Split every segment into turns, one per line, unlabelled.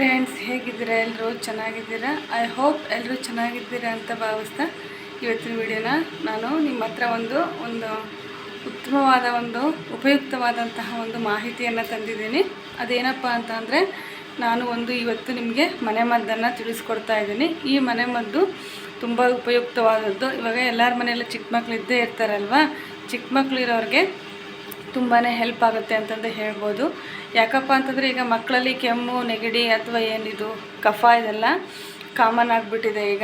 Friends ಹೇಗಿದ್ದೀರಾ? ಎಲ್ಲರೂ ಚೆನ್ನಾಗಿದ್ದೀರಾ? ಐ ಹೋಪ್ ಎಲ್ಲರೂ ಚೆನ್ನಾಗಿದ್ದೀರಾ ಅಂತ ಭಾವಿಸ್ತಾ ಇವತ್ತಿನ ವಿಡಿಯೋನ ನಾನು ನಿಮ್ಮ ಹತ್ರ ಒಂದು ಒಂದು ಉತ್ತಮವಾದ ಒಂದು, ಉಪಯುಕ್ತವಾದಂತಹ ಒಂದು ಮಾಹಿತಿಯನ್ನು ತಂದಿದ್ದೀನಿ. ಅದೇನಪ್ಪ ಅಂತ ನಾನು ಒಂದು ಇವತ್ತು ನಿಮಗೆ ಮನೆಮದ್ದನ್ನು ತಿಳಿಸ್ಕೊಡ್ತಾ ಇದ್ದೀನಿ. ಈ ಮನೆಮದ್ದು ತುಂಬ ಉಪಯುಕ್ತವಾದದ್ದು. ಇವಾಗ ಎಲ್ಲರ ಮನೆಯಲ್ಲೂ ಚಿಕ್ಕ ಮಕ್ಕಳಿದ್ದೇ ಇರ್ತಾರಲ್ವ? ಚಿಕ್ಕ ಮಕ್ಕಳಿರೋರಿಗೆ ತುಂಬಾ ಹೆಲ್ಪ್ ಆಗುತ್ತೆ ಅಂತಂದು ಹೇಳ್ಬೋದು. ಯಾಕಪ್ಪ ಅಂತಂದರೆ ಈಗ ಮಕ್ಕಳಲ್ಲಿ ಕೆಮ್ಮು, ನೆಗಡಿ ಅಥವಾ ಏನಿದು, ಕಫ ಇದೆಲ್ಲ ಕಾಮನ್ ಆಗಿಬಿಟ್ಟಿದೆ ಈಗ.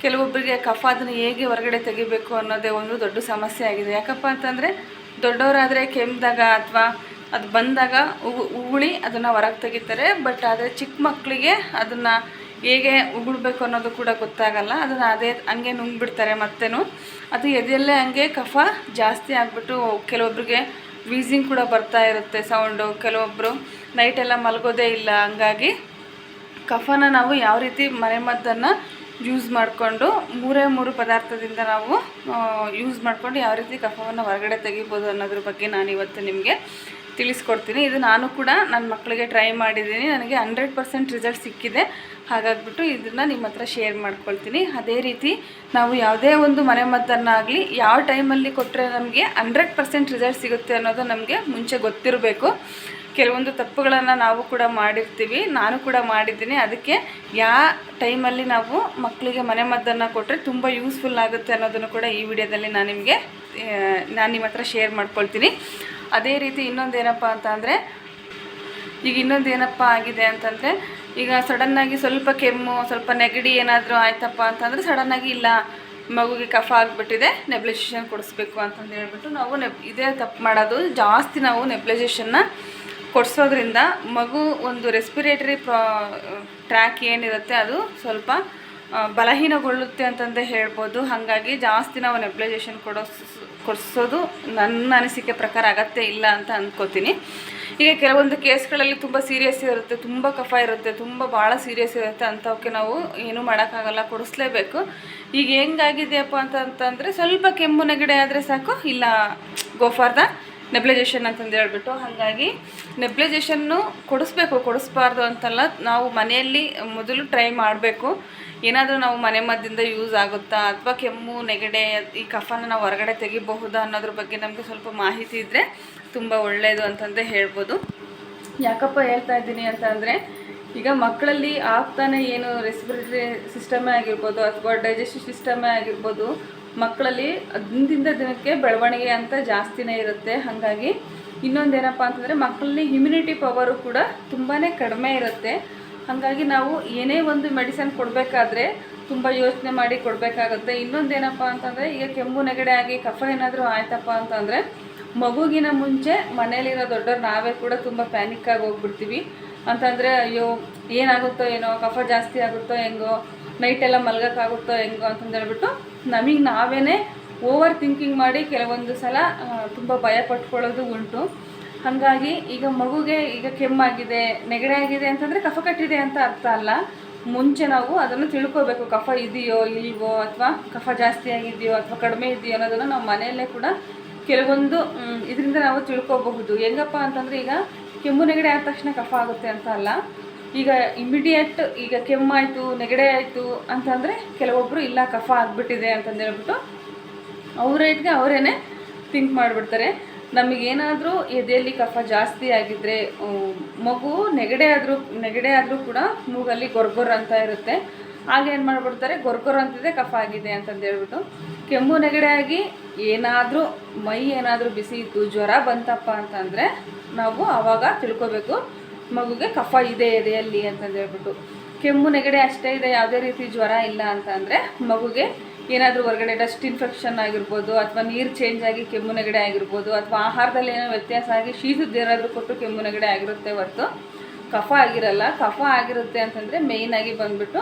ಕೆಲವೊಬ್ಬರಿಗೆ ಕಫ ಅದನ್ನು ಹೇಗೆ ಹೊರಗಡೆ ತೆಗಿಬೇಕು ಅನ್ನೋದೇ ಒಂದು ದೊಡ್ಡ ಸಮಸ್ಯೆ ಆಗಿದೆ. ಯಾಕಪ್ಪ ಅಂತಂದರೆ ದೊಡ್ಡವರಾದರೆ ಕೆಮ್ಮಿದಾಗ ಅಥವಾ ಅದು ಬಂದಾಗ ಉಗು- ಉಗುಳಿ ಅದನ್ನು ಹೊರಗೆ ತೆಗಿತಾರೆ. ಬಟ್ ಆದರೆ ಚಿಕ್ಕ ಮಕ್ಕಳಿಗೆ ಅದನ್ನು ಹೇಗೆ ಉಗುಳ್ಬೇಕು ಅನ್ನೋದು ಕೂಡ ಗೊತ್ತಾಗಲ್ಲ. ಅದನ್ನು ಅದೇ ಹಂಗೆ ನುಂಗ್ಬಿಡ್ತಾರೆ ಮತ್ತೇನು. ಅದು ಎದೆಯಲ್ಲೇ ಹಂಗೆ ಕಫ ಜಾಸ್ತಿ ಆಗಿಬಿಟ್ಟು ಕೆಲವೊಬ್ರಿಗೆ ವೀಸಿಂಗ್ ಕೂಡ ಬರ್ತಾ ಇರುತ್ತೆ ಸೌಂಡು ಕೆಲವೊಬ್ಬರು ನೈಟೆಲ್ಲ ಮಲಗೋದೇ ಇಲ್ಲ. ಹಂಗಾಗಿ ಕಫನ ನಾವು ಯಾವ ರೀತಿ ಮನೆಮದ್ದನ್ನು ಯೂಸ್ ಮಾಡಿಕೊಂಡು ಮೂರೇ ಮೂರು ಪದಾರ್ಥದಿಂದ ನಾವು ಯೂಸ್ ಮಾಡಿಕೊಂಡು ಯಾವ ರೀತಿ ಕಫವನ್ನು ಹೊರಗಡೆ ತೆಗಿಬೋದು ಅನ್ನೋದ್ರ ಬಗ್ಗೆ ನಾನು ಇವತ್ತು ನಿಮಗೆ ತಿಳಿಸ್ಕೊಡ್ತೀನಿ. ಇದು ನಾನು ಕೂಡ ನನ್ನ ಮಕ್ಕಳಿಗೆ ಟ್ರೈ ಮಾಡಿದ್ದೀನಿ. ನನಗೆ ಹಂಡ್ರೆಡ್ ಪರ್ಸೆಂಟ್ ರಿಸಲ್ಟ್ ಸಿಕ್ಕಿದೆ. ಹಾಗಾಗ್ಬಿಟ್ಟು ಇದನ್ನು ನಿಮ್ಮ ಹತ್ರ ಶೇರ್ ಮಾಡ್ಕೊಳ್ತೀನಿ. ಅದೇ ರೀತಿ ನಾವು ಯಾವುದೇ ಒಂದು ಮನೆಮದ್ದನ್ನಾಗಲಿ ಯಾವ ಟೈಮಲ್ಲಿ ಕೊಟ್ಟರೆ ನಮಗೆ ಹಂಡ್ರೆಡ್ ಪರ್ಸೆಂಟ್ ರಿಸಲ್ಟ್ ಸಿಗುತ್ತೆ ಅನ್ನೋದು ನಮಗೆ ಮುಂಚೆ ಗೊತ್ತಿರಬೇಕು. ಕೆಲವೊಂದು ತಪ್ಪುಗಳನ್ನು ನಾವು ಕೂಡ ಮಾಡಿರ್ತೀವಿ. ನಾನು ಕೂಡ ಮಾಡಿದ್ದೀನಿ. ಅದಕ್ಕೆ ಯಾವ ಟೈಮಲ್ಲಿ ನಾವು ಮಕ್ಕಳಿಗೆ ಮನೆಮದ್ದನ್ನು ಕೊಟ್ಟರೆ ತುಂಬ ಯೂಸ್ಫುಲ್ ಆಗುತ್ತೆ ಅನ್ನೋದನ್ನು ಕೂಡ ಈ ವಿಡಿಯೋದಲ್ಲಿ ನಾನು ನಿಮಗೆ ನಾನು ನಿಮ್ಮ ಹತ್ರ ಶೇರ್ ಮಾಡ್ಕೊಳ್ತೀನಿ. ಅದೇ ರೀತಿ ಇನ್ನೊಂದೇನಪ್ಪ ಅಂತ ಅಂದರೆ, ಈಗ ಇನ್ನೊಂದು ಏನಪ್ಪ ಆಗಿದೆ ಅಂತಂದರೆ, ಈಗ ಸಡನ್ನಾಗಿ ಸ್ವಲ್ಪ ಕೆಮ್ಮು, ಸ್ವಲ್ಪ ನೆಗಡಿ ಏನಾದರೂ ಆಯ್ತಪ್ಪ ಅಂತಂದರೆ ಸಡನ್ನಾಗಿ ಇಲ್ಲ, ಮಗುಗೆ ಕಫ ಆಗಿಬಿಟ್ಟಿದೆ ನೆಬ್ಲೈಸೇಷನ್ ಕೊಡಿಸ್ಬೇಕು ಅಂತಂದು ಹೇಳ್ಬಿಟ್ಟು ನಾವು ನೆಬ್ ಇದೇ ತಪ್ಪು ಮಾಡೋದು, ಜಾಸ್ತಿ ನಾವು ನೆಬ್ಲೈಸೇಷನ್ನ ಕೊಡಿಸೋದ್ರಿಂದ ಮಗು ಒಂದು ರೆಸ್ಪಿರೇಟರಿ ಪ್ರಾ ಟ್ರ್ಯಾಕ್ ಏನಿರುತ್ತೆ ಅದು ಸ್ವಲ್ಪ ಬಲಹೀನಗೊಳ್ಳುತ್ತೆ ಅಂತಂದೇ ಹೇಳ್ಬೋದು. ಹಾಗಾಗಿ ಜಾಸ್ತಿ ನಾವು ನೆಬ್ಲೈಸೇಷನ್ ಕೊಡೋ ಕೊಡಿಸೋದು ನನ್ನ ಅನಿಸಿಕೆ ಪ್ರಕಾರ ಅಗತ್ಯ ಇಲ್ಲ ಅಂತ ಅಂದ್ಕೋತೀನಿ ಈಗ ಕೆಲವೊಂದು ಕೇಸ್ಗಳಲ್ಲಿ ತುಂಬ ಸೀರಿಯಸ್ ಇರುತ್ತೆ, ತುಂಬ ಕಫ ಇರುತ್ತೆ, ತುಂಬ ಭಾಳ ಸೀರಿಯಸ್ ಇರುತ್ತೆ ಅಂಥವಕ್ಕೆ ನಾವು ಏನೂ ಮಾಡೋಕ್ಕಾಗಲ್ಲ, ಕೊಡಿಸ್ಲೇಬೇಕು. ಈಗ ಹೆಂಗಾಗಿದೆಯಪ್ಪ ಅಂತ, ಅಂತಂದರೆ ಸ್ವಲ್ಪ ಕೆಮ್ಮು ನೆಗಡೆ ಆದರೆ ಸಾಕು, ಇಲ್ಲ ಗೋ ಫಾರ್ ದ ನೆಬ್ಲೈಜೇಷನ್ ಅಂತಂದು ಹೇಳ್ಬಿಟ್ಟು. ಹಾಗಾಗಿ ನೆಬ್ಲೈಜೇಷನ್ನು ಕೊಡಿಸ್ಬೇಕು, ಕೊಡಿಸ್ಬಾರ್ದು ಅಂತಲ್ಲ ನಾವು ಮನೆಯಲ್ಲಿ ಮೊದಲು ಟ್ರೈ ಮಾಡಬೇಕು. ಏನಾದರೂ ನಾವು ಮನೆ ಮದ್ದಿಂದ ಯೂಸ್ ಆಗುತ್ತಾ? ಅಥವಾ ಕೆಮ್ಮು, ನೆಗಡೆ, ಈ ಕಫನ ನಾವು ಹೊರಗಡೆ ತೆಗಿಬಹುದಾ ಅನ್ನೋದ್ರ ಬಗ್ಗೆ ನಮಗೆ ಸ್ವಲ್ಪ ಮಾಹಿತಿ ಇದ್ದರೆ ತುಂಬ ಒಳ್ಳೆಯದು ಅಂತಂದೇ ಹೇಳ್ಬೋದು. ಯಾಕಪ್ಪ ಹೇಳ್ತಾ ಇದ್ದೀನಿ ಅಂತ ಅಂದರೆ, ಈಗ ಮಕ್ಕಳಲ್ಲಿ ಆಗ್ತಾನೆ ಏನು ರೆಸ್ಪಿರೇಟರಿ ಸಿಸ್ಟಮೇ ಆಗಿರ್ಬೋದು ಅಥವಾ ಡೈಜೆಸ್ಟಿವ್ ಸಿಸ್ಟಮೇ ಆಗಿರ್ಬೋದು, ಮಕ್ಕಳಲ್ಲಿ ದಿನದಿಂದ ದಿನಕ್ಕೆ ಬೆಳವಣಿಗೆ ಅಂತ ಜಾಸ್ತಿನೇ ಇರುತ್ತೆ. ಹಾಗಾಗಿ ಇನ್ನೊಂದೇನಪ್ಪ ಅಂತಂದರೆ ಮಕ್ಕಳಲ್ಲಿ ಇಮ್ಯುನಿಟಿ ಪವರು ಕೂಡ ತುಂಬಾ ಕಡಿಮೆ ಇರುತ್ತೆ. ಹಾಗಾಗಿ ನಾವು ಏನೇ ಒಂದು ಮೆಡಿಸನ್ ಕೊಡಬೇಕಾದ್ರೆ ತುಂಬ ಯೋಚನೆ ಮಾಡಿ ಕೊಡಬೇಕಾಗುತ್ತೆ. ಇನ್ನೊಂದೇನಪ್ಪ ಅಂತಂದರೆ, ಈಗ ಕೆಮ್ಮು ನೆಗಡೆ ಆಗಿ ಕಫ ಏನಾದರೂ ಆಯ್ತಪ್ಪ ಅಂತಂದರೆ, ಮಗುಗಿನ ಮುಂಚೆ ಮನೇಲಿರೋ ದೊಡ್ಡವ್ರು ನಾವೇ ಕೂಡ ತುಂಬ ಪ್ಯಾನಿಕ್ ಆಗಿ ಹೋಗ್ಬಿಡ್ತೀವಿ. ಅಂತಂದರೆ, ಅಯ್ಯೋ, ಏನಾಗುತ್ತೋ ಏನೋ, ಕಫ ಜಾಸ್ತಿ ಆಗುತ್ತೋ ಹೆಂಗೋ ನೈಟೆಲ್ಲ ಮಲ್ಗೋಕ್ಕಾಗುತ್ತೋ ಹೆಂಗೋ ಅಂತಂದೇಳ್ಬಿಟ್ಟು ನಮಗೆ ನಾವೇ ಓವರ್ ಥಿಂಕಿಂಗ್ ಮಾಡಿ ಕೆಲವೊಂದು ಸಲ ತುಂಬ ಭಯ ಪಟ್ಕೊಳ್ಳೋದು ಉಂಟು. ಹಾಗಾಗಿ ಈಗ ಮಗುಗೆ ಈಗ ಕೆಮ್ಮಾಗಿದೆ ನೆಗಡೆ ಆಗಿದೆ ಅಂತಂದರೆ ಕಫ ಕಟ್ಟಿದೆ ಅಂತ ಅರ್ಥ ಅಲ್ಲ. ಮುಂಚೆ ನಾವು ಅದನ್ನು ತಿಳ್ಕೊಬೇಕು, ಕಫ ಇದೆಯೋ ಇಲ್ವೋ ಅಥವಾ ಕಫ ಜಾಸ್ತಿ ಆಗಿದೆಯೋ ಅಥವಾ ಕಡಿಮೆ ಇದೆಯೋ ಅನ್ನೋದನ್ನು ನಾವು ಮನೆಯಲ್ಲೇ ಕೂಡ ಕೆಲವೊಂದು ಇದರಿಂದ ನಾವು ತಿಳ್ಕೋಬಹುದು. ಹೆಂಗಪ್ಪ ಅಂತಂದರೆ ಈಗ ಕೆಮ್ಮು, ನೆಗಡೆ ಆದ ತಕ್ಷಣ ಕಫ ಆಗುತ್ತೆ ಅಂತ ಅಲ್ಲ. ಈಗ ಇಮಿಡಿಯೇಟ್ ಈಗ ಕೆಮ್ಮಾಯಿತು ನೆಗಡೆ ಆಯಿತು ಅಂತಂದರೆ ಕೆಲವೊಬ್ಬರು ಇಲ್ಲ ಕಫ ಆಗಿಬಿಟ್ಟಿದೆ ಅಂತಂದೇಳ್ಬಿಟ್ಟು ಅವರೇಟ್ಗೆ ಅವರೇನೆ ಥಿಂಕ್ ಮಾಡಿಬಿಡ್ತಾರೆ. ನಮಗೇನಾದರೂ ಎದೆಯಲ್ಲಿ ಕಫ ಜಾಸ್ತಿ ಆಗಿದ್ದರೆ ಮಗು ನೆಗಡೆ ಆದರೂ ನೆಗಡೆ ಆದರೂ ಕೂಡ ಮೂಗಲ್ಲಿ ಗೊರ್ಗೊರ್ ಅಂತ ಇರುತ್ತೆ. ಆಗ ಏನು ಮಾಡಿಬಿಡ್ತಾರೆ? ಗೊರ್ಗೊರ್ ಅಂತಿದೆ, ಕಫ ಆಗಿದೆ ಅಂತಂದು ಹೇಳ್ಬಿಟ್ಟು ಕೆಮ್ಮು ನೆಗಡೆ ಆಗಿ ಏನಾದರೂ, ಮೈ ಏನಾದರೂ ಬಿಸಿ ಇತ್ತು ಜ್ವರ ಬಂತಪ್ಪ ಅಂತಂದರೆ ನಾವು ಆವಾಗ ತಿಳ್ಕೊಬೇಕು, ಮಗುಗೆ ಕಫ ಇದೆ ಎದೆಯಲ್ಲಿ ಅಂತಂದು ಹೇಳ್ಬಿಟ್ಟು. ಕೆಮ್ಮು ನೆಗಡೆ ಅಷ್ಟೇ ಇದೆ, ಯಾವುದೇ ರೀತಿ ಜ್ವರ ಇಲ್ಲ ಅಂತ ಅಂದರೆ ಮಗುಗೆ ಏನಾದರೂ ಹೊರಗಡೆ ಡಸ್ಟ್ ಇನ್ಫೆಕ್ಷನ್ ಆಗಿರ್ಬೋದು ಅಥವಾ ನೀರು ಚೇಂಜ್ ಆಗಿ ಕೆಮ್ಮು ನೆಗಡೆ ಆಗಿರ್ಬೋದು ಅಥವಾ ಆಹಾರದಲ್ಲಿ ಏನೋ ವ್ಯತ್ಯಾಸ ಆಗಿ ಶೀತದ್ದು ಏನಾದರೂ ಕೊಟ್ಟು ಕೆಮ್ಮು ನೆಗಡೆ ಆಗಿರುತ್ತೆ ಹೊರತು ಕಫ ಆಗಿರಲ್ಲ, ಕಫ ಆಗಿರುತ್ತೆ ಅಂತಂದರೆ ಮೇಯ್ನಾಗಿ ಬಂದುಬಿಟ್ಟು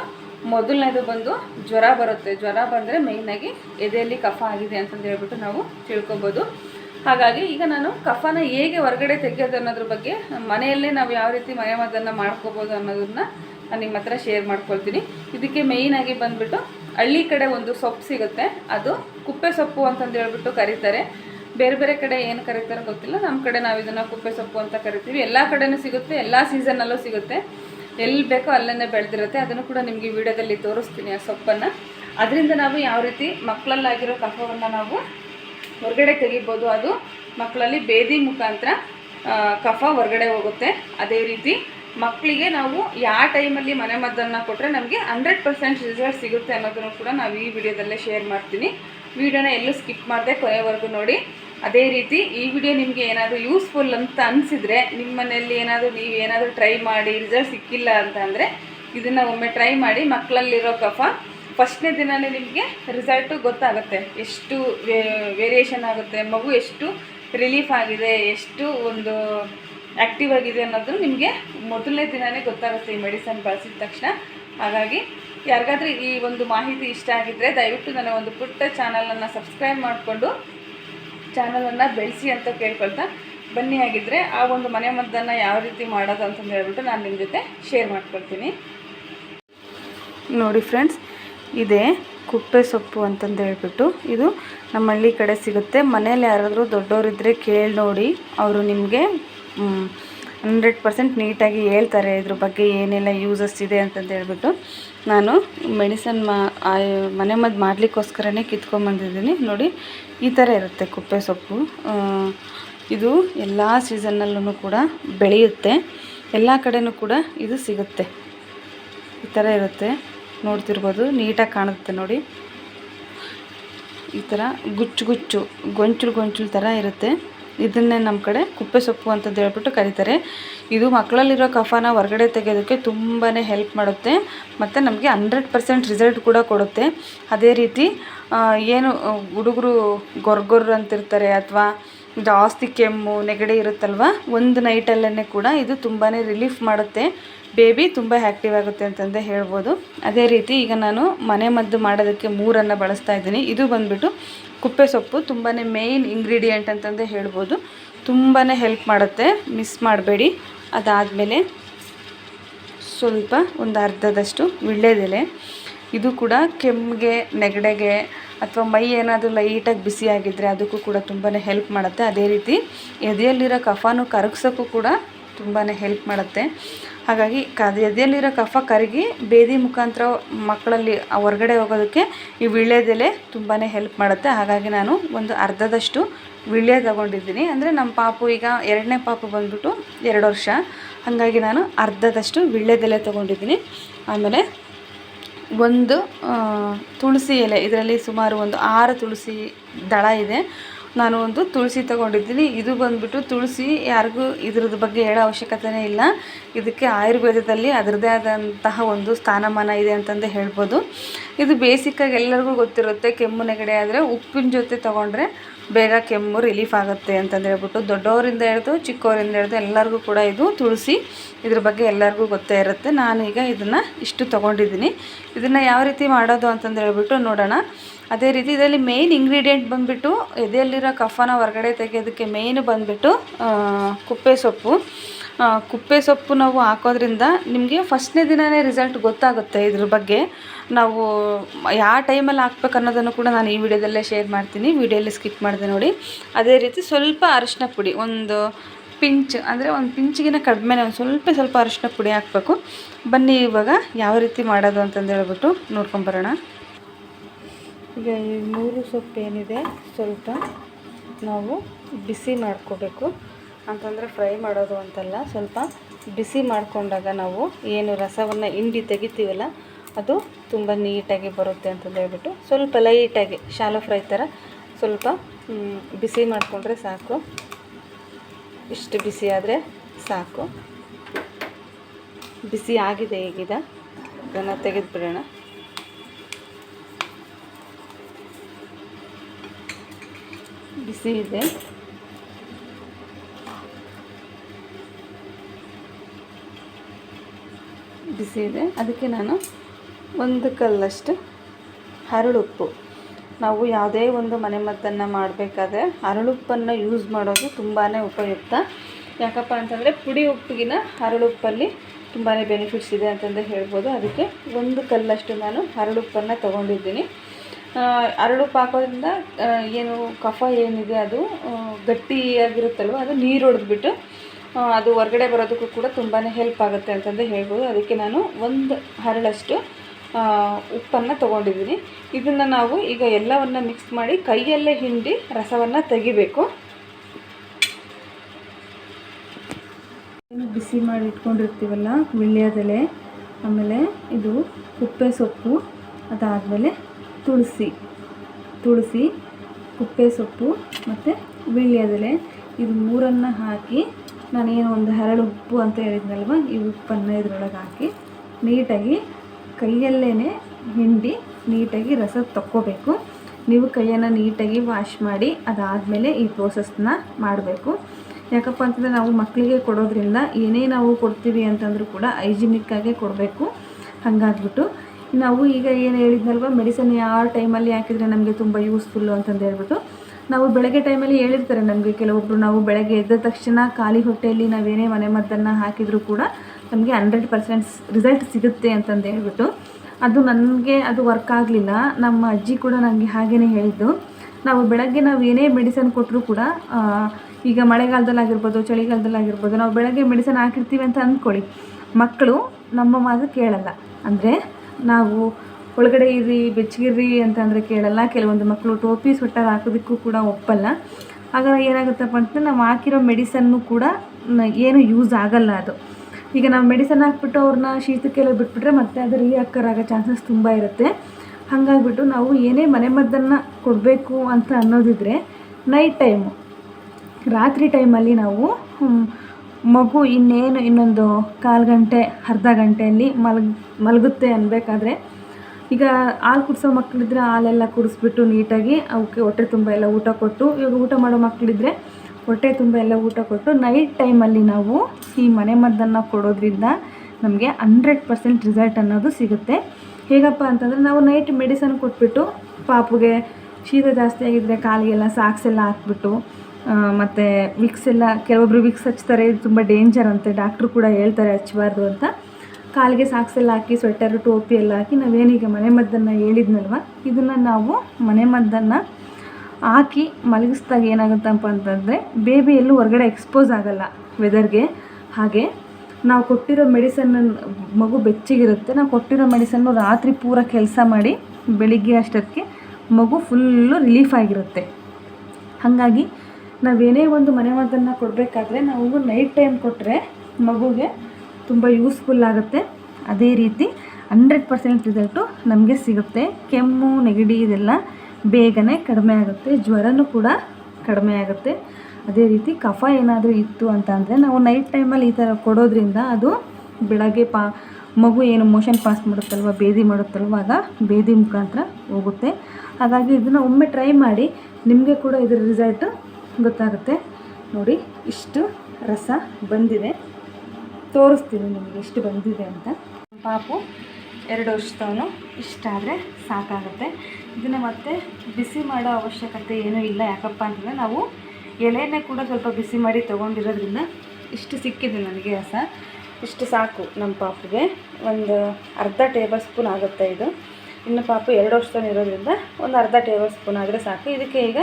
ಮೊದಲನೇದು ಬಂದು ಜ್ವರ ಬರುತ್ತೆ. ಜ್ವರ ಬಂದರೆ ಮೇಯ್ನಾಗಿ ಎದೆಯಲ್ಲಿ ಕಫ ಆಗಿದೆ ಅಂತಂದು ಹೇಳ್ಬಿಟ್ಟು ನಾವು ತಿಳ್ಕೊಬೋದು. ಹಾಗಾಗಿ ಈಗ ನಾನು ಕಫನ ಹೇಗೆ ಹೊರಗಡೆ ತೆಗೆಯೋದು ಅನ್ನೋದ್ರ ಬಗ್ಗೆ ಮನೆಯಲ್ಲೇ ನಾವು ಯಾವ ರೀತಿ ಮನೆಮದ್ದನ್ನು ಮಾಡ್ಕೋಬೋದು ಅನ್ನೋದನ್ನ ನಾನು ನಿಮ್ಮ ಹತ್ರ ಶೇರ್ ಮಾಡ್ಕೊಳ್ತೀನಿ. ಇದಕ್ಕೆ ಮೇಯ್ನಾಗಿ ಬಂದುಬಿಟ್ಟು ಹಳ್ಳಿ ಕಡೆ ಒಂದು ಸೊಪ್ಪು ಸಿಗುತ್ತೆ. ಅದು ಕುಪ್ಪೆ ಸೊಪ್ಪು ಅಂತಂದು ಹೇಳ್ಬಿಟ್ಟು ಕರೀತಾರೆ. ಬೇರೆ ಬೇರೆ ಕಡೆ ಏನು ಕರೀತಾರೆ ಗೊತ್ತಿಲ್ಲ. ನಮ್ಮ ಕಡೆ ನಾವು ಇದನ್ನು ಕುಪ್ಪೆ ಸೊಪ್ಪು ಅಂತ ಕರಿತೀವಿ. ಎಲ್ಲ ಕಡೆನೂ ಸಿಗುತ್ತೆ. ಎಲ್ಲ ಸೀಸನ್ನಲ್ಲೂ ಸಿಗುತ್ತೆ. ಎಲ್ಲಿ ಬೇಕೋ ಅಲ್ಲೇ ಬೆಳೆದಿರುತ್ತೆ. ಅದನ್ನು ಕೂಡ ನಿಮಗೆ ವಿಡಿಯೋದಲ್ಲಿ ತೋರಿಸ್ತೀನಿ ಆ ಸೊಪ್ಪನ್ನು. ಅದರಿಂದ ನಾವು ಯಾವ ರೀತಿ ಮಕ್ಕಳಲ್ಲಾಗಿರೋ ಕಫವನ್ನು ನಾವು ಹೊರಗಡೆ ತೆಗಿಬೋದು. ಅದು ಮಕ್ಕಳಲ್ಲಿ ಬೇದಿ ಮುಖಾಂತರ ಕಫ ಹೊರಗಡೆ ಹೋಗುತ್ತೆ. ಅದೇ ರೀತಿ ಮಕ್ಕಳಿಗೆ ನಾವು ಯಾವ ಟೈಮಲ್ಲಿ ಮನೆ ಮದ್ದನ್ನು ಕೊಟ್ಟರೆ ನಮಗೆ ಹಂಡ್ರೆಡ್ ಪರ್ಸೆಂಟ್ ರಿಸಲ್ಟ್ ಸಿಗುತ್ತೆ ಅನ್ನೋದನ್ನು ಕೂಡ ನಾವು ಈ ವಿಡಿಯೋದಲ್ಲೇ ಶೇರ್ ಮಾಡ್ತೀನಿ. ವಿಡಿಯೋನ ಎಲ್ಲೂ ಸ್ಕಿಪ್ ಮಾಡದೆ ಕೊನೆವರೆಗೂ ನೋಡಿ. ಅದೇ ರೀತಿ ಈ ವಿಡಿಯೋ ನಿಮಗೆ ಏನಾದರೂ ಯೂಸ್ಫುಲ್ ಅಂತ ಅನಿಸಿದರೆ ನಿಮ್ಮ ಮನೆಯಲ್ಲಿ ಏನಾದರೂ ನೀವು ಏನಾದರೂ ಟ್ರೈ ಮಾಡಿ, ರಿಸಲ್ಟ್ ಸಿಕ್ಕಿಲ್ಲ ಅಂತ ಅಂದರೆ ಇದನ್ನು ಒಮ್ಮೆ ಟ್ರೈ ಮಾಡಿ ಮಕ್ಕಳಲ್ಲಿರೋ ಕಫ. ಫಸ್ಟ್ನೇ ದಿನವೇ ನಿಮಗೆ ರಿಸಲ್ಟು ಗೊತ್ತಾಗುತ್ತೆ. ಎಷ್ಟು ವೇರಿಯೇಷನ್ ಆಗುತ್ತೆ, ಮಗು ಎಷ್ಟು ರಿಲೀಫ್ ಆಗಿದೆ, ಎಷ್ಟು ಒಂದು ಆ್ಯಕ್ಟಿವ್ ಆಗಿದೆ ಅನ್ನೋದು ನಿಮಗೆ ಮೊದಲನೇ ದಿನವೇ ಗೊತ್ತಾಗುತ್ತೆ ಈ ಮೆಡಿಸನ್ ಬಳಸಿದ ತಕ್ಷಣ. ಹಾಗಾಗಿ ಯಾರಿಗಾದ್ರೂ ಈ ಒಂದು ಮಾಹಿತಿ ಇಷ್ಟ ಆಗಿದ್ದರೆ ದಯವಿಟ್ಟು ನನ್ನ ಒಂದು ಪುಟ್ಟ ಚಾನಲನ್ನು ಸಬ್ಸ್ಕ್ರೈಬ್ ಮಾಡಿಕೊಂಡು ಚಾನಲನ್ನು ಬೆಳೆಸಿ ಅಂತ ಕೇಳ್ಕೊಳ್ತಾ ಬನ್ನಿ ಆಗಿದ್ದರೆ ಆ ಒಂದು ಮನೆ ಮದ್ದನ್ನು ಯಾವ ರೀತಿ ಮಾಡೋದು ಅಂತಂದು ಹೇಳ್ಬಿಟ್ಟು ನಾನು ನಿಮ್ಮ ಜೊತೆ ಶೇರ್ ಮಾಡ್ಕೊಳ್ತೀನಿ. ನೋಡಿ ಫ್ರೆಂಡ್ಸ್ ಇದೇ ಕುಪ್ಪೆ ಸೊಪ್ಪು ಅಂತಂದು ಹೇಳ್ಬಿಟ್ಟು ಇದು ನಮ್ಮ ಹಳ್ಳಿ ಕಡೆ ಸಿಗುತ್ತೆ. ಮನೇಲಿ ಯಾರಾದರೂ ದೊಡ್ಡವರಿದ್ದರೆ ಕೇಳಿ ನೋಡಿ, ಅವರು ನಿಮಗೆ ಹಂಡ್ರೆಡ್ ಪರ್ಸೆಂಟ್ ನೀಟಾಗಿ ಹೇಳ್ತಾರೆ ಇದ್ರ ಬಗ್ಗೆ ಏನೆಲ್ಲ ಯೂಸಸ್ ಇದೆ ಅಂತಂದು ಹೇಳ್ಬಿಟ್ಟು ನಾನು ಮೆಡಿಸನ್ ಮಾ ಮನೆ ಮದ್ದು ಮಾಡಲಿಕ್ಕೋಸ್ಕರನೇ ಕಿತ್ಕೊಂಡ್ಬಂದಿದ್ದೀನಿ ನೋಡಿ, ಈ ಥರ ಇರುತ್ತೆ ಕುಪ್ಪೆ ಸೊಪ್ಪು. ಇದು ಎಲ್ಲ ಸೀಸನ್ನಲ್ಲೂ ಕೂಡ ಬೆಳೆಯುತ್ತೆ. ಎಲ್ಲ ಕಡೆಯೂ ಕೂಡ ಇದು ಸಿಗುತ್ತೆ. ಈ ಥರ ಇರುತ್ತೆ. ನೋಡ್ತಿರ್ಬೋದು, ನೀಟಾಗಿ ಕಾಣುತ್ತೆ ನೋಡಿ. ಈ ಥರ ಗುಚ್ಚು ಗುಚ್ಚು ಗೊಂಚಲು ಗೊಂಚಲು ಥರ ಇರುತ್ತೆ. ಇದನ್ನೇ ನಮ್ಮ ಕಡೆ ಕುಪ್ಪೆ ಸೊಪ್ಪು ಅಂತಂದು ಹೇಳ್ಬಿಟ್ಟು ಕರೀತಾರೆ. ಇದು ಮಕ್ಕಳಲ್ಲಿರೋ ಕಫಾನ ಹೊರಗಡೆ ತೆಗೆಯೋದಕ್ಕೆ ತುಂಬಾ ಹೆಲ್ಪ್ ಮಾಡುತ್ತೆ. ಮತ್ತು ನಮಗೆ ಹಂಡ್ರೆಡ್ ಪರ್ಸೆಂಟ್ ರಿಸಲ್ಟ್ ಕೂಡ ಕೊಡುತ್ತೆ. ಅದೇ ರೀತಿ ಏನು ಹುಡುಗರು ಗೊರ್ಗೊರ್ ಅಂತಿರ್ತಾರೆ ಅಥವಾ ಜಾಸ್ತಿ ಕೆಮ್ಮು ನೆಗಡಿ ಇರುತ್ತಲ್ವ, ಒಂದು ನೈಟಲ್ಲೇ ಕೂಡ ಇದು ತುಂಬಾ ರಿಲೀಫ್ ಮಾಡುತ್ತೆ. ಬೇಬಿ ತುಂಬ ಆ್ಯಕ್ಟಿವ್ ಆಗುತ್ತೆ ಅಂತಂದೇ ಹೇಳ್ಬೋದು. ಅದೇ ರೀತಿ ಈಗ ನಾನು ಮನೆ ಮದ್ದು ಮಾಡೋದಕ್ಕೆ ಮೂರನ್ನು ಬಳಸ್ತಾ ಇದ್ದೀನಿ. ಇದು ಬಂದ್ಬಿಟ್ಟು ಕುಪ್ಪೆ ಸೊಪ್ಪು ತುಂಬಾ ಮೇಯ್ನ್ ಇಂಗ್ರೀಡಿಯೆಂಟ್ ಅಂತಂದೇ ಹೇಳ್ಬೋದು. ತುಂಬಾ ಹೆಲ್ಪ್ ಮಾಡುತ್ತೆ. ಮಿಸ್ ಮಾಡಬೇಡಿ. ಅದಾದಮೇಲೆ ಸ್ವಲ್ಪ ಒಂದು ಅರ್ಧದಷ್ಟು ವಿಳ್ಳೆದೆಲೆ ಇದು ಕೂಡ ಕೆಮ್ಮಿಗೆ ನೆಗಡೆಗೆ ಅಥವಾ ಮೈ ಏನಾದರೂ ಲೈಟಾಗಿ ಬಿಸಿಯಾಗಿದ್ದರೆ ಅದಕ್ಕೂ ಕೂಡ ತುಂಬಾ ಹೆಲ್ಪ್ ಮಾಡುತ್ತೆ. ಅದೇ ರೀತಿ ಎದೆಯಲ್ಲಿರೋ ಕಫಾನು ಕರಗಿಸೋಕ್ಕೂ ಕೂಡ ತುಂಬಾ ಹೆಲ್ಪ್ ಮಾಡುತ್ತೆ. ಹಾಗಾಗಿ ಕ ಎದೆಯಲ್ಲಿರೋ ಕಫ ಕರಗಿ ಬೇದಿ ಮುಖಾಂತರ ಮಕ್ಕಳಲ್ಲಿ ಹೊರಗಡೆ ಹೋಗೋದಕ್ಕೆ ಈ ವಿಳ್ಯದೆಲೆ ತುಂಬಾ ಹೆಲ್ಪ್ ಮಾಡುತ್ತೆ. ಹಾಗಾಗಿ ನಾನು ಒಂದು ಅರ್ಧದಷ್ಟು ವಿಳ್ಯ ತಗೊಂಡಿದ್ದೀನಿ. ಅಂದರೆ ನಮ್ಮ ಪಾಪು ಈಗ ಎರಡನೇ ಪಾಪು ಬಂದ್ಬಿಟ್ಟು ಎರಡು ವರ್ಷ. ಹಾಗಾಗಿ ನಾನು ಅರ್ಧದಷ್ಟು ವಿಳ್ಯದೆಲೆ ತೊಗೊಂಡಿದ್ದೀನಿ. ಆಮೇಲೆ ಒಂದು ತುಳಸಿ ಎಲೆ. ಇದರಲ್ಲಿ ಸುಮಾರು ಒಂದು ಆರು ತುಳಸಿ ದಳ ಇದೆ. ನಾನು ಒಂದು ತುಳಸಿ ತಗೊಂಡಿದ್ದೀನಿ. ಇದು ಬಂದ್ಬಿಟ್ಟು ತುಳಸಿ ಯಾರಿಗೂ ಇದ್ರದ್ದು ಬಗ್ಗೆ ಹೇಳೋ ಅವಶ್ಯಕತೆನೇ ಇಲ್ಲ. ಇದಕ್ಕೆ ಆಯುರ್ವೇದದಲ್ಲಿ ಅದರದ್ದೇ ಆದಂತಹ ಒಂದು ಸ್ಥಾನಮಾನ ಇದೆ ಅಂತಂದು ಹೇಳ್ಬೋದು. ಇದು ಬೇಸಿಕ್ಕಾಗಿ ಎಲ್ಲರಿಗೂ ಗೊತ್ತಿರುತ್ತೆ. ಕೆಮ್ಮು ನೆಗಡಿ ಆದರೆ ಉಪ್ಪಿನ ಜೊತೆ ತೊಗೊಂಡ್ರೆ ಬೇಗ ಕೆಮ್ಮು ರಿಲೀಫ್ ಆಗುತ್ತೆ ಅಂತಂದು ಹೇಳ್ಬಿಟ್ಟು ದೊಡ್ಡವರಿಂದ ಹಿಡಿದು ಚಿಕ್ಕವರಿಂದ ಹಿಡಿದು ಎಲ್ಲರಿಗೂ ಕೂಡ ಇದು ತುಳಸಿ ಇದ್ರ ಬಗ್ಗೆ ಎಲ್ಲರಿಗೂ ಗೊತ್ತೇ ಇರುತ್ತೆ. ನಾನೀಗ ಇದನ್ನು ಇಷ್ಟು ತೊಗೊಂಡಿದ್ದೀನಿ. ಇದನ್ನು ಯಾವ ರೀತಿ ಮಾಡೋದು ಅಂತಂದು ಹೇಳ್ಬಿಟ್ಟು ನೋಡೋಣ. ಅದೇ ರೀತಿ ಇದರಲ್ಲಿ ಮೇಯ್ನ್ ಇಂಗ್ರೀಡಿಯೆಂಟ್ ಬಂದುಬಿಟ್ಟು ಎದೆಯಲ್ಲಿರೋ ಕಫನ ಹೊರಗಡೆ ತೆಗೆಯೋದಕ್ಕೆ ಮೇಯ್ನ್ ಬಂದುಬಿಟ್ಟು ಕುಪ್ಪೆ ಸೊಪ್ಪು. ಕುಪ್ಪೆ ಸೊಪ್ಪು ನಾವು ಹಾಕೋದ್ರಿಂದ ನಿಮಗೆ ಫಸ್ಟ್ನೇ ದಿನವೇ ರಿಸಲ್ಟ್ ಗೊತ್ತಾಗುತ್ತೆ ಇದ್ರ ಬಗ್ಗೆ. ನಾವು ಯಾವ ಟೈಮಲ್ಲಿ ಹಾಕ್ಬೇಕು ಅನ್ನೋದನ್ನು ಕೂಡ ನಾನು ಈ ವಿಡಿಯೋದಲ್ಲೇ ಶೇರ್ ಮಾಡ್ತೀನಿ. ವಿಡಿಯೋಲಿ ಸ್ಕಿಪ್ ಮಾಡಿದೆ ನೋಡಿ. ಅದೇ ರೀತಿ ಸ್ವಲ್ಪ ಅರಿಶಿನ ಪುಡಿ, ಒಂದು ಪಿಂಚ್, ಅಂದರೆ ಒಂದು ಪಿಂಚಿಗಿನ ಕಡಿಮೆನೇ ಒಂದು ಸ್ವಲ್ಪ ಸ್ವಲ್ಪ ಅರಿಶಿನ ಪುಡಿ ಹಾಕಬೇಕು. ಬನ್ನಿ ಇವಾಗ ಯಾವ ರೀತಿ ಮಾಡೋದು ಅಂತಂದು ಹೇಳ್ಬಿಟ್ಟು ನೋಡ್ಕೊಂಬರೋಣ ಈಗ ಈ ಮೂರು ಸೊಪ್ಪು ಏನಿದೆ ಸ್ವಲ್ಪ ನಾವು ಬಿಸಿ ಮಾಡ್ಕೋಬೇಕು. ಅಂತಂದರೆ ಫ್ರೈ ಮಾಡೋದು ಅಂತಲ್ಲ, ಸ್ವಲ್ಪ ಬಿಸಿ ಮಾಡಿಕೊಂಡಾಗ ನಾವು ಏನು ರಸವನ್ನು ಹಿಂಡಿ ತೆಗಿತೀವಲ್ಲ, ಅದು ತುಂಬ ನೀಟಾಗಿ ಬರುತ್ತೆ ಅಂತಂದು ಹೇಳ್ಬಿಟ್ಟು ಸ್ವಲ್ಪ ಲೈಟಾಗಿ, ಶಾಲೋ ಫ್ರೈ ಥರ ಸ್ವಲ್ಪ ಬಿಸಿ ಮಾಡಿಕೊಂಡ್ರೆ ಸಾಕು. ಇಷ್ಟು ಬಿಸಿ ಆದರೆ ಸಾಕು. ಬಿಸಿ ಆಗಿದೆ ಈಗಿದ. ಅದನ್ನು ತೆಗೆದುಬಿಡೋಣ. ಬಿಸಿ ಇದೆ. ಬಿಸಿ ಇದೆ. ಅದಕ್ಕೆ ನಾನು ಒಂದು ಕಲ್ಲಷ್ಟು ಹರಳುಪ್ಪು ನಾವು ಯಾವುದೇ ಒಂದು ಮನೆಮದ್ದನ್ನು ಮಾಡಬೇಕಾದ್ರೆ ಹರಳುಪ್ಪನ್ನು ಯೂಸ್ ಮಾಡೋದು ತುಂಬಾ ಉಪಯುಕ್ತ. ಯಾಕಪ್ಪ ಅಂತಂದರೆ ಪುಡಿ ಉಪ್ಪಿಗಿನ ಹರಳುಪ್ಪಲ್ಲಿ ತುಂಬಾ ಬೆನಿಫಿಟ್ಸ್ ಇದೆ ಅಂತಂದು ಹೇಳ್ಬೋದು. ಅದಕ್ಕೆ ಒಂದು ಕಲ್ಲಷ್ಟು ನಾನು ಹರಳುಪ್ಪನ್ನು ತೊಗೊಂಡಿದ್ದೀನಿ. ಹರಳುಪ್ಪು ಹಾಕೋದ್ರಿಂದ ಏನು ಕಫ ಏನಿದೆ ಅದು ಗಟ್ಟಿಯಾಗಿರುತ್ತಲ್ವ, ಅದು ನೀರು ಹೊಡೆದ್ಬಿಟ್ಟು ಅದು ಹೊರಗಡೆ ಬರೋದಕ್ಕೂ ಕೂಡ ತುಂಬಾ ಹೆಲ್ಪ್ ಆಗುತ್ತೆ ಅಂತಂದು ಹೇಳ್ಬೋದು. ಅದಕ್ಕೆ ನಾನು ಒಂದು ಹರಳಷ್ಟು ಉಪ್ಪನ್ನು ತೊಗೊಂಡಿದ್ದೀನಿ. ಇದನ್ನು ನಾವು ಈಗ ಎಲ್ಲವನ್ನು ಮಿಕ್ಸ್ ಮಾಡಿ ಕೈಯಲ್ಲೇ ಹಿಂಡಿ ರಸವನ್ನು ತೆಗಿಬೇಕು. ಬಿಸಿ ಮಾಡಿ ಇಟ್ಕೊಂಡಿರ್ತೀವಲ್ಲ, ವಿಳ್ಯದೆಲೆ, ಆಮೇಲೆ ಇದು ಕುಪ್ಪೆ ಸೊಪ್ಪು, ಅದಾದಮೇಲೆ ತುಳಸಿ. ತುಳಸಿ, ಕುಪ್ಪೆ ಸೊಪ್ಪು ಮತ್ತು ವಿಳ್ಯದೆಲೆ. ಇದು ಮೂರನ್ನು ಹಾಕಿ ನಾನೇನು ಒಂದು ಹರಳು ಉಪ್ಪು ಅಂತ ಹೇಳಿದ್ನಲ್ವ? ಈ ಉಪ್ಪನ್ನು ಇದ್ರೊಳಗೆ ಹಾಕಿ ನೀಟಾಗಿ ಕೈಯಲ್ಲೇ ಹಿಂಡಿ ನೀಟಾಗಿ ರಸ ತಕ್ಕೋಬೇಕು. ನೀವು ಕೈಯನ್ನು ನೀಟಾಗಿ ವಾಶ್ ಮಾಡಿ ಅದಾದಮೇಲೆ ಈ ಪ್ರೋಸೆಸ್ನ ಮಾಡಬೇಕು. ಯಾಕಪ್ಪ ಅಂತಂದರೆ ನಾವು ಮಕ್ಕಳಿಗೆ ಕೊಡೋದ್ರಿಂದ ಏನೇ ನಾವು ಕೊಡ್ತೀವಿ ಅಂತಂದರೂ ಕೂಡ ಹೈಜಿನಿಕ್ಕಾಗೇ ಕೊಡಬೇಕು. ಹಾಗಾಗ್ಬಿಟ್ಟು ನಾವು ಈಗ ಏನು ಹೇಳಿದ್ನಲ್ವ, ಮೆಡಿಸನ್ ಯಾವ ಟೈಮಲ್ಲಿ ಹಾಕಿದರೆ ನಮಗೆ ತುಂಬ ಯೂಸ್ಫುಲ್ಲು ಅಂತಂದು ಹೇಳ್ಬಿಟ್ಟು ನಾವು ಬೆಳಗ್ಗೆ ಟೈಮಲ್ಲಿ ಹೇಳಿರ್ತಾರೆ ನಮಗೆ ಕೆಲವೊಬ್ಬರು ನಾವು ಬೆಳಗ್ಗೆ ಎದ್ದ ತಕ್ಷಣ ಖಾಲಿ ಹೊಟ್ಟೆಯಲ್ಲಿ ನಾವೇನೇ ಮನೆ ಮದ್ದನ್ನು ಹಾಕಿದರೂ ಕೂಡ ನಮಗೆ ಹಂಡ್ರೆಡ್ ಪರ್ಸೆಂಟ್ ರಿಸಲ್ಟ್ ಸಿಗುತ್ತೆ ಅಂತಂದು ಹೇಳ್ಬಿಟ್ಟು, ಅದು ನನಗೆ ಅದು ವರ್ಕ್ ಆಗಲಿಲ್ಲ. ನಮ್ಮ ಅಜ್ಜಿ ಕೂಡ ನನಗೆ ಹಾಗೇ ಹೇಳಿದ್ದು. ನಾವು ಬೆಳಗ್ಗೆ ನಾವು ಏನೇ ಮೆಡಿಸನ್ ಕೊಟ್ಟರೂ ಕೂಡ ಈಗ ಮಳೆಗಾಲದಲ್ಲಾಗಿರ್ಬೋದು ಚಳಿಗಾಲದಲ್ಲಾಗಿರ್ಬೋದು ನಾವು ಬೆಳಗ್ಗೆ ಮೆಡಿಸನ್ ಹಾಕಿರ್ತೀವಿ ಅಂತ ಅಂದ್ಕೊಳ್ಳಿ. ಮಕ್ಕಳು ನಮ್ಮ ಮಾತು ಕೇಳಲ್ಲ. ಅಂದರೆ ನಾವು ಒಳಗಡೆ ಇರ್ರಿ ಬೆಚ್ಚಗಿರ್ರಿ ಅಂತಂದರೆ ಕೇಳಲ್ಲ. ಕೆಲವೊಂದು ಮಕ್ಕಳು ಟೋಪಿ ಸ್ವೆಟರ್ ಹಾಕೋದಕ್ಕೂ ಕೂಡ ಒಪ್ಪಲ್ಲ. ಆಗ ಏನಾಗುತ್ತಪ್ಪ ಅಂತಂದ್ರೆ ನಾವು ಹಾಕಿರೋ ಮೆಡಿಸನ್ನು ಕೂಡ ಏನು ಯೂಸ್ ಆಗಲ್ಲ ಅದು. ಈಗ ನಾವು ಮೆಡಿಸನ್ ಹಾಕ್ಬಿಟ್ಟು ಅವ್ರನ್ನ ಶೀತಕ್ಕೆಲ್ಲ ಬಿಟ್ಬಿಟ್ರೆ ಮತ್ತೆ ಅದು ರಿಯಾಕರ್ ಆಗೋ ಚಾನ್ಸಸ್ ತುಂಬ ಇರುತ್ತೆ. ಹಾಗಾಗ್ಬಿಟ್ಟು ನಾವು ಏನೇ ಮನೆಮದ್ದನ್ನು ಕೊಡಬೇಕು ಅಂತ ಅನ್ನೋದಿದ್ರೆ ನೈಟ್ ಟೈಮು ರಾತ್ರಿ ಟೈಮಲ್ಲಿ ನಾವು ಮಗು ಇನ್ನೇನು ಇನ್ನೊಂದು ಕಾಲು ಗಂಟೆ, ಅರ್ಧ ಗಂಟೆಯಲ್ಲಿ ಮಲಗ್ ಮಲಗುತ್ತೆ ಅನ್ಬೇಕಾದ್ರೆ ಈಗ ಹಾಲು ಕುಡಿಸೋ ಮಕ್ಕಳಿದ್ರೆ ಹಾಲೆಲ್ಲ ಕುಡಿಸ್ಬಿಟ್ಟು ನೀಟಾಗಿ ಅವಕ್ಕೆ ಹೊಟ್ಟೆ ತುಂಬ ಎಲ್ಲ ಊಟ ಕೊಟ್ಟು, ಇವಾಗ ಊಟ ಮಾಡೋ ಮಕ್ಕಳಿದ್ರೆ ಹೊಟ್ಟೆ ತುಂಬ ಎಲ್ಲ ಊಟ ಕೊಟ್ಟು ನೈಟ್ ಟೈಮಲ್ಲಿ ನಾವು ಈ ಮನೆ ಮದ್ದನ್ನು ಕೊಡೋದ್ರಿಂದ ನಮಗೆ ಹಂಡ್ರೆಡ್ ಪರ್ಸೆಂಟ್ ರಿಸಲ್ಟ್ ಅನ್ನೋದು ಸಿಗುತ್ತೆ. ಹೇಗಪ್ಪ ಅಂತಂದರೆ ನಾವು ನೈಟ್ ಮೆಡಿಸನ್ ಕೊಟ್ಬಿಟ್ಟು ಪಾಪುಗೆ ಶೀತ ಜಾಸ್ತಿ ಆಗಿದ್ದರೆ ಕಾಲಿಗೆಲ್ಲ ಸಾಕ್ಸ್ ಎಲ್ಲ ಹಾಕ್ಬಿಟ್ಟು ಮತ್ತು ವಿಕ್ಸ್ ಎಲ್ಲ, ಕೆಲವೊಬ್ರು ವಿಕ್ಸ್ ಹಚ್ತಾರೆ, ಇದು ತುಂಬ ಡೇಂಜರ್ ಅಂತೆ ಡಾಕ್ಟ್ರು ಕೂಡ ಹೇಳ್ತಾರೆ ಹಚ್ಚಬಾರ್ದು ಅಂತ. ಕಾಲಿಗೆ ಸಾಕ್ಸ್ ಎಲ್ಲ ಹಾಕಿ ಸ್ವೆಟರು ಟೋಪಿ ಎಲ್ಲ ಹಾಕಿ ನಾವೇನೀಗ ಮನೆ ಮದ್ದನ್ನು ಹೇಳಿದ್ನಲ್ವ? ಇದನ್ನು ನಾವು ಮನೆ ಮದ್ದನ್ನು ಹಾಕಿ ಮಲಗಿಸ್ದಾಗ ಏನಾಗುತ್ತಪ್ಪ ಅಂತಂದರೆ ಬೇಬಿ ಎಲ್ಲೂ ಹೊರಗಡೆ ಎಕ್ಸ್ಪೋಸ್ ಆಗಲ್ಲ ವೆದರ್ಗೆ ಹಾಗೆ ನಾವು ಕೊಟ್ಟಿರೋ ಮೆಡಿಸನ್ ಮಗು ಬೆಚ್ಚಗಿರುತ್ತೆ. ನಾವು ಕೊಟ್ಟಿರೋ ಮೆಡಿಸನ್ನು ರಾತ್ರಿ ಪೂರ ಕೆಲಸ ಮಾಡಿ ಬೆಳಿಗ್ಗೆ ಅಷ್ಟೊತ್ತಿಗೆ ಮಗು ಫುಲ್ಲು ರಿಲೀಫ್ ಆಗಿರುತ್ತೆ. ಹಾಗಾಗಿ ನಾವೇನೇ ಒಂದು ಮನೆ ಮದ್ದನ್ನು ಕೊಡಬೇಕಾದ್ರೆ ನಾವು ನೈಟ್ ಟೈಮ್ ಕೊಟ್ಟರೆ ಮಗುಗೆ ತುಂಬ ಯೂಸ್ಫುಲ್ ಆಗುತ್ತೆ. ಅದೇ ರೀತಿ ಹಂಡ್ರೆಡ್ ಪರ್ಸೆಂಟ್ ರಿಸಲ್ಟು ನಮಗೆ ಸಿಗುತ್ತೆ. ಕೆಮ್ಮು, ನೆಗಡಿ ಇದೆಲ್ಲ ಬೇಗನೆ ಕಡಿಮೆ ಆಗುತ್ತೆ. ಜ್ವರನೂ ಕೂಡ ಕಡಿಮೆ ಆಗುತ್ತೆ. ಅದೇ ರೀತಿ ಕಫ ಏನಾದರೂ ಇತ್ತು ಅಂತ ಅಂದರೆ ನಾವು ನೈಟ್ ಟೈಮಲ್ಲಿ ಈ ಥರ ಕೊಡೋದ್ರಿಂದ ಅದು ಬೆಳಗ್ಗೆ ಪಾ, ಮಗು ಏನು ಮೋಷನ್ ಪಾಸ್ ಮಾಡುತ್ತಲ್ವ, ಬೇದಿ ಮಾಡುತ್ತಲ್ವ ಆಗ ಬೇದಿ ಮುಖಾಂತರ ಹೋಗುತ್ತೆ. ಹಾಗಾಗಿ ಇದನ್ನು ಒಮ್ಮೆ ಟ್ರೈ ಮಾಡಿ ನಿಮಗೆ ಕೂಡ ಇದರ ರಿಸಲ್ಟು ಗೊತ್ತಾಗುತ್ತೆ. ನೋಡಿ, ಇಷ್ಟು ರಸ ಬಂದಿದೆ. ತೋರಿಸ್ತೀನಿ ನಿಮಗೆ ಎಷ್ಟು ಬಂದಿದೆ ಅಂತ. ಪಾಪು ಎರಡು ವರ್ಷದವನು ಇಷ್ಟಾದರೆ ಸಾಕಾಗುತ್ತೆ. ಇದನ್ನು ಮತ್ತೆ ಬಿಸಿ ಮಾಡೋ ಅವಶ್ಯಕತೆ ಏನೂ ಇಲ್ಲ ಯಾಕಪ್ಪ ಅಂತಂದರೆ ನಾವು ಎಲೆಯೇ ಕೂಡ ಸ್ವಲ್ಪ ಬಿಸಿ ಮಾಡಿ ತೊಗೊಂಡಿರೋದ್ರಿಂದ ಇಷ್ಟು ಸಿಕ್ಕಿದೆ ನನಗೆ ರಸ ಇಷ್ಟು ಸಾಕು ನಮ್ಮ ಪಾಪುಗೆ. ಒಂದು ಅರ್ಧ ಟೇಬಲ್ ಸ್ಪೂನ್ ಆಗುತ್ತೆ ಇದು. ಇನ್ನು ಪಾಪು ಎರಡು ವರ್ಷದವನು ಇರೋದ್ರಿಂದ ಒಂದು ಅರ್ಧ ಟೇಬಲ್ ಸ್ಪೂನ್ ಆದರೆ ಸಾಕು. ಇದಕ್ಕೆ ಈಗ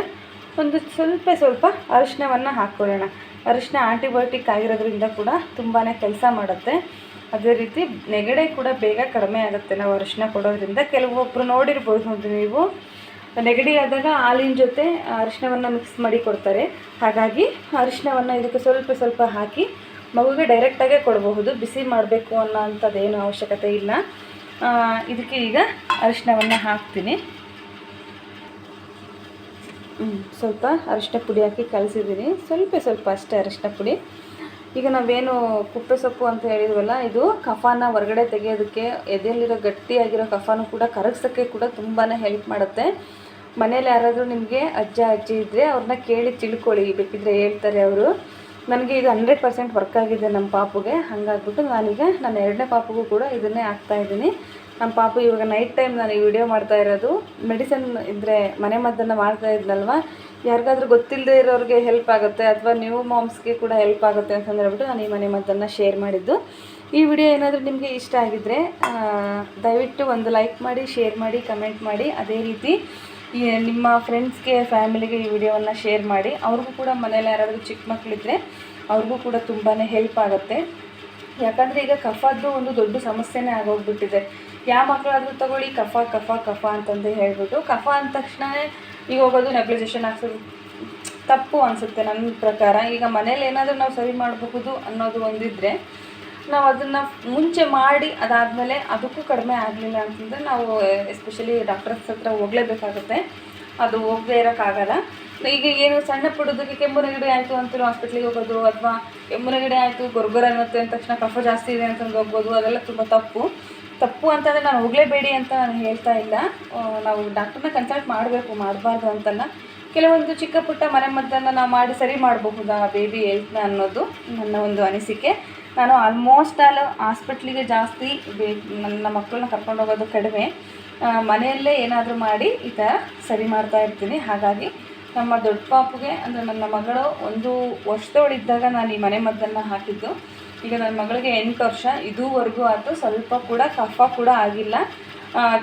ಒಂದು ಸ್ವಲ್ಪ ಸ್ವಲ್ಪ ಅರಿಶಿನವನ್ನು ಹಾಕ್ಕೊಳ್ಳೋಣ. ಅರಿಶಿನ ಆಂಟಿಬಯೋಟಿಕ್ ಆಗಿರೋದ್ರಿಂದ ಕೂಡ ತುಂಬಾ ಕೆಲಸ ಮಾಡುತ್ತೆ. ಅದೇ ರೀತಿ ನೆಗಡೆ ಕೂಡ ಬೇಗ ಕಡಿಮೆ ಆಗುತ್ತೆ ನಾವು ಅರಿಶಿನ ಕೊಡೋದ್ರಿಂದ. ಕೆಲವೊಬ್ಬರು ನೋಡಿರ್ಬೋದು ನೀವು. ನೆಗಡಿ ಆದಾಗ ಹಾಲಿನ ಜೊತೆ ಅರಿಶಿನವನ್ನು ಮಿಕ್ಸ್ ಮಾಡಿ ಕೊಡ್ತಾರೆ. ಹಾಗಾಗಿ ಅರಿಶಿನವನ್ನು ಇದಕ್ಕೆ ಸ್ವಲ್ಪ ಸ್ವಲ್ಪ ಹಾಕಿ ಮಗುಗೆ ಡೈರೆಕ್ಟಾಗೆ ಕೊಡಬಹುದು. ಬಿಸಿ ಮಾಡಬೇಕು ಅನ್ನೋ ಅಂಥದ್ದೇನು ಅವಶ್ಯಕತೆ ಇಲ್ಲ. ಇದಕ್ಕೆ ಈಗ ಅರಿಶಿನವನ್ನು ಹಾಕ್ತೀನಿ. ಸ್ವಲ್ಪ ಅರಿಶಿನ ಪುಡಿ ಹಾಕಿ ಕಲಸಿದ್ದೀನಿ ಸ್ವಲ್ಪ ಸ್ವಲ್ಪ ಅಷ್ಟೇ ಅರಿಶಿನ ಪುಡಿ. ಈಗ ನಾವೇನು ಕುಪ್ಪೆ ಸೊಪ್ಪು ಅಂತ ಹೇಳಿದ್ವಲ್ಲ, ಇದು ಕಫಾನ ಹೊರಗಡೆ ತೆಗೆಯೋದಕ್ಕೆ ಎದೆಯಲ್ಲಿರೋ ಗಟ್ಟಿಯಾಗಿರೋ ಕಫಾನು ಕೂಡ ಕರಗಿಸೋಕ್ಕೆ ಕೂಡ ತುಂಬಾ ಹೆಲ್ಪ್ ಮಾಡುತ್ತೆ. ಮನೇಲಿ ಯಾರಾದರೂ ನಿಮಗೆ ಅಜ್ಜ, ಅಜ್ಜಿ ಇದ್ದರೆ ಅವ್ರನ್ನ ಕೇಳಿ ತಿಳ್ಕೊಳ್ಳಿ, ಬೇಕಿದ್ರೆ ಹೇಳ್ತಾರೆ ಅವರು. ನನಗೆ ಇದು ಹಂಡ್ರೆಡ್ ಪರ್ಸೆಂಟ್ ವರ್ಕ್ ಆಗಿದೆ ನಮ್ಮ ಪಾಪುಗೆ. ಹಾಗಾಗ್ಬಿಟ್ಟು ನಾನೀಗ ನನ್ನ ಎರಡನೇ ಪಾಪುಗೂ ಕೂಡ ಇದನ್ನೇ ಹಾಕ್ತಾ ಇದ್ದೀನಿ. ನಮ್ಮ ಪಾಪು ಇವಾಗ ನೈಟ್ ಟೈಮ್ ನಾನು ಈ ವಿಡಿಯೋ ಮಾಡ್ತಾ ಇರೋದು. ಮೆಡಿಸನ್ ಇದ್ದರೆ ಮನೆ ಮದ್ದನ್ನು ಮಾಡ್ತಾ ಇದ್ನಲ್ವ? ಯಾರಿಗಾದ್ರೂ ಗೊತ್ತಿಲ್ಲದೆ ಇರೋರಿಗೆ ಹೆಲ್ಪ್ ಆಗುತ್ತೆ ಅಥವಾ ನ್ಯೂ ಮಾಮ್ಸ್ಗೆ ಕೂಡ ಹೆಲ್ಪ್ ಆಗುತ್ತೆ ಅಂತ ಹೇಳ್ಬಿಟ್ಟು ನಾನು ಈ ಮನೆ ಮದ್ದನ್ನು ಶೇರ್ ಮಾಡಿದ್ದು. ಈ ವಿಡಿಯೋ ಏನಾದರೂ ನಿಮಗೆ ಇಷ್ಟ ಆಗಿದ್ದರೆ ದಯವಿಟ್ಟು ಒಂದು ಲೈಕ್ ಮಾಡಿ ಶೇರ್ ಮಾಡಿ ಕಮೆಂಟ್ ಮಾಡಿ. ಅದೇ ರೀತಿ ನಿಮ್ಮ ಫ್ರೆಂಡ್ಸ್ಗೆ ಫ್ಯಾಮಿಲಿಗೆ ಈ ವಿಡಿಯೋವನ್ನು ಶೇರ್ ಮಾಡಿ. ಅವ್ರಿಗೂ ಕೂಡ ಮನೇಲಿ ಯಾರಾದರೂ ಚಿಕ್ಕ ಮಕ್ಕಳಿದ್ರೆ ಅವ್ರಿಗೂ ಕೂಡ ತುಂಬಾ ಹೆಲ್ಪ್ ಆಗುತ್ತೆ. ಯಾಕಂದರೆ ಈಗ ಕಫದ್ದು ಒಂದು ದೊಡ್ಡ ಸಮಸ್ಯೆನೇ ಆಗೋಗ್ಬಿಟ್ಟಿದೆ. ಯಾವ ಮಕ್ಕಳಾದರೂ ತಗೊಳ್ಳಿ, ಕಫ ಕಫ ಕಫ ಅಂತಂದು ಹೇಳ್ಬಿಟ್ಟು, ಕಫ ಅಂದ ತಕ್ಷಣವೇ ಈಗ ಹೋಗೋದು ನೆಬ್ಲೈಸೇಷನ್ ಹಾಕ್ಸೋದು ತಪ್ಪು ಅನಿಸುತ್ತೆ ನನ್ನ ಪ್ರಕಾರ. ಈಗ ಮನೇಲಿ ಏನಾದರೂ ನಾವು ಸರಿ ಮಾಡಬಹುದು ಅನ್ನೋದು ಒಂದಿದ್ರೆ ನಾವು ಅದನ್ನು ಮುಂಚೆ ಮಾಡಿ ಅದಾದಮೇಲೆ ಅದಕ್ಕೂ ಕಡಿಮೆ ಆಗಲಿಲ್ಲ ಅಂತಂದರೆ ನಾವು ಎಸ್ಪೆಷಲಿ ಡಾಕ್ಟರ್ಸ್ ಹತ್ರ ಹೋಗಲೇಬೇಕಾಗುತ್ತೆ. ಅದು ಹೋಗದೇ ಇರೋಕ್ಕಾಗಲ್ಲ. ಈಗ ಏನು ಸಣ್ಣ ಪುಡೋದಕ್ಕೆ ಕೆಮ್ಮು ನೆಗಡಿ ಆಯಿತು ಅಂತಲೂ ಹಾಸ್ಪಿಟ್ಲಿಗೆ ಹೋಗೋದು ಅಥವಾ ಕೆಮ್ಮು ನೆಗಡಿ ಆಯಿತು, ಗೊರ್ಗೊರ ಅನ್ನುತ್ತೆ ಅಂದ ತಕ್ಷಣ ಕಫ ಜಾಸ್ತಿ ಇದೆ ಅಂತಂದು ಹೋಗ್ಬೋದು, ಅದೆಲ್ಲ ತುಂಬ ತಪ್ಪು. ತಪ್ಪು ಅಂತಂದರೆ ನಾನು ಹೋಗಲೇಬೇಡಿ ಅಂತ ನಾನು ಹೇಳ್ತಾ ಇಲ್ಲ. ನಾವು ಡಾಕ್ಟರ್ನ ಕನ್ಸಲ್ಟ್ ಮಾಡಬೇಕು, ಮಾಡಬಾರ್ದು ಅಂತಲ್ಲ. ಕೆಲವೊಂದು ಚಿಕ್ಕ ಪುಟ್ಟ ಮನೆಮದ್ದನ್ನು ನಾವು ಮಾಡಿ ಸರಿ ಮಾಡಬಹುದಾ ಬೇಬಿ ಹೆಲ್ತ್ನ ಅನ್ನೋದು ನನ್ನ ಒಂದು ಅನಿಸಿಕೆ. ನಾನು ಆಲ್ಮೋಸ್ಟ್ ಆಲ್ ಹಾಸ್ಪಿಟ್ಲಿಗೆ ಜಾಸ್ತಿ ಬೇ, ನನ್ನ ಮಕ್ಕಳನ್ನ ಕರ್ಕೊಂಡು ಹೋಗೋದು ಕಡಿಮೆ. ಮನೆಯಲ್ಲೇ ಏನಾದರೂ ಮಾಡಿ ಈ ಥರ ಸರಿ ಮಾಡ್ತಾ ಇರ್ತೀನಿ. ಹಾಗಾಗಿ ನಮ್ಮ ದೊಡ್ಡ ಪಾಪುಗೆ ಅಂದರೆ ನನ್ನ ಮಗಳು ಒಂದು ವರ್ಷದವಳಿದ್ದಾಗ ನಾನು ಈ ಮನೆ ಮದ್ದನ್ನು ಹಾಕಿದ್ದು. ಈಗ ನನ್ನ ಮಗಳಿಗೆ ಎಂಟು ವರ್ಷ, ಇದುವರೆಗೂ ಆಯಿತು ಸ್ವಲ್ಪ ಕೂಡ ಕಫ ಕೂಡ ಆಗಿಲ್ಲ.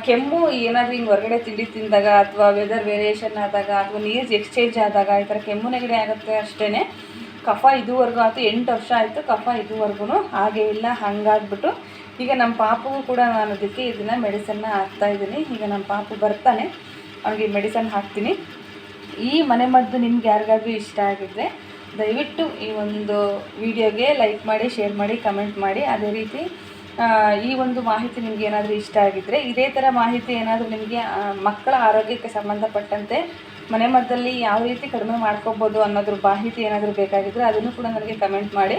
ಕೆಮ್ಮು ಏನಾದರೂ ಹಿಂಗೆ ಹೊರಗಡೆ ತಿಂಡಿ ತಿಂದಾಗ ಅಥವಾ ವೆದರ್ ವೇರಿಯೇಷನ್ ಆದಾಗ ಅಥವಾ ನೀರು ಎಕ್ಸ್ಚೇಂಜ್ ಆದಾಗ ಈ ಥರ ಕೆಮ್ಮು ನೆಗಡಿ ಆಗುತ್ತೆ ಅಷ್ಟೇ ಕಫ ಇದುವರೆಗೂ ಆಯಿತು, ಎಂಟು ವರ್ಷ ಆಯಿತು, ಕಫ ಇದುವರೆಗೂ ಹಾಗೇ ಇಲ್ಲ, ಹಾಗಾಗ್ಬಿಟ್ಟು. ಈಗ ನಮ್ಮ ಪಾಪುಗೂ ಕೂಡ ನಾನು ಅದಕ್ಕೆ ಇದನ್ನು ಮೆಡಿಸನ್ನ ಹಾಕ್ತಾ ಇದ್ದೀನಿ. ಈಗ ನಮ್ಮ ಪಾಪು ಬರ್ತಾನೆ, ಅವ್ನಿಗೆ ಮೆಡಿಸನ್ ಹಾಕ್ತೀನಿ. ಈ ಮನೆಮದ್ದು ನಿಮ್ಗೆ ಯಾರಿಗಾದ್ರೂ ಇಷ್ಟ ಆಗಿದ್ದರೆ ದಯವಿಟ್ಟು ಈ ಒಂದು ವಿಡಿಯೋಗೆ ಲೈಕ್ ಮಾಡಿ ಶೇರ್ ಮಾಡಿ ಕಮೆಂಟ್ ಮಾಡಿ. ಅದೇ ರೀತಿ ಈ ಒಂದು ಮಾಹಿತಿ ನಿಮಗೆ ಏನಾದರೂ ಇಷ್ಟ ಆಗಿದ್ದರೆ ಇದೇ ಥರ ಮಾಹಿತಿ ಏನಾದರೂ ನಿಮಗೆ ಮಕ್ಕಳ ಆರೋಗ್ಯಕ್ಕೆ ಸಂಬಂಧಪಟ್ಟಂತೆ ಮನೆಮದ್ದಲ್ಲಿ ಯಾವ ರೀತಿ ಕಡಿಮೆ ಮಾಡ್ಕೋಬೋದು ಅನ್ನೋದ್ರ ಮಾಹಿತಿ ಏನಾದರೂ ಬೇಕಾಗಿದ್ದರೆ ಅದನ್ನು ಕೂಡ ನನಗೆ ಕಮೆಂಟ್ ಮಾಡಿ.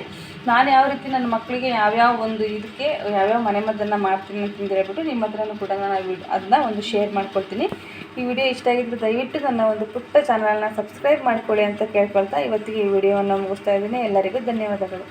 ನಾನು ಯಾವ ರೀತಿ ನನ್ನ ಮಕ್ಕಳಿಗೆ ಯಾವ್ಯಾವ ಒಂದು ಇದಕ್ಕೆ ಯಾವ್ಯಾವ ಮನೆಮದ್ದನ್ನು ಮಾಡ್ತೀನಿ ಅಂತ ಹೇಳ್ಬಿಟ್ಟು ನಿಮ್ಮ ಹತ್ರನೂ ಕೂಡ ನಾನು ಅದನ್ನ ಒಂದು ಶೇರ್ ಮಾಡ್ಕೊಳ್ತೀನಿ. ಈ ವಿಡಿಯೋ ಇಷ್ಟ ಆಗಿದ್ರೆ ದಯವಿಟ್ಟು ನನ್ನ ಒಂದು ಪುಟ್ಟ ಚಾನಲ್ನ ಸಬ್ಸ್ಕ್ರೈಬ್ ಮಾಡ್ಕೊಳ್ಳಿ ಅಂತ ಕೇಳ್ಕೊಳ್ತಾ ಇವತ್ತಿಗೆ ಈ ವಿಡಿಯೋವನ್ನು ಮುಗಿಸ್ತಾ ಇದ್ದೀನಿ. ಎಲ್ಲರಿಗೂ ಧನ್ಯವಾದಗಳು.